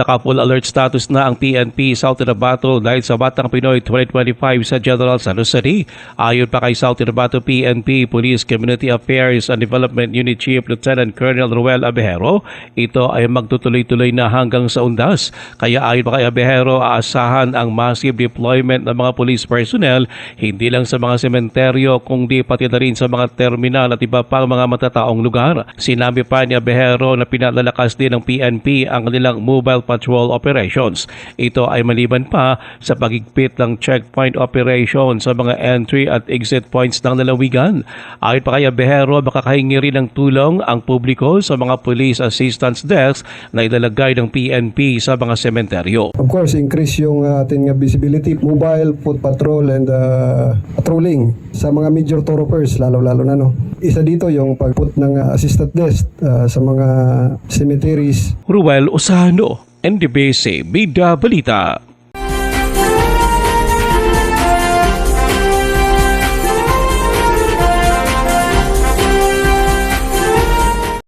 Naka-full alert status na ang PNP South Cotabato dahil sa Batang Pinoy 2025 sa General San Jose. Ayon pa kay South Cotabato PNP Police Community Affairs and Development Unit Chief Lieutenant Colonel Ruel Abejero, ito ay magtutuloy-tuloy na hanggang sa undas. Kaya ayon pa kay Abejero, aasahan ang massive deployment ng mga police personnel hindi lang sa mga sementeryo kundi pati na rin sa mga terminal at iba pang mga matataong lugar. Sinabi pa ni Abejero na pinalalakas din ng PNP ang kanilang mobile patrol operations. Ito ay maliban pa sa pagigpit ng checkpoint operation sa mga entry at exit points ng lalawigan. Ayon pa kay Abejero, makakahingi rin ng tulong ang publiko sa mga police assistance desk na ilalagay ng PNP sa mga sementeryo. Of course, increase yung uh, ating uh, visibility, mobile, foot patrol, and uh, patrolling sa mga major thoroughfares, lalo-lalo na. No? Isa dito yung pagput ng uh, assistant desk uh, sa mga cemeteries Ruel Osano, NDBC Bida Belita.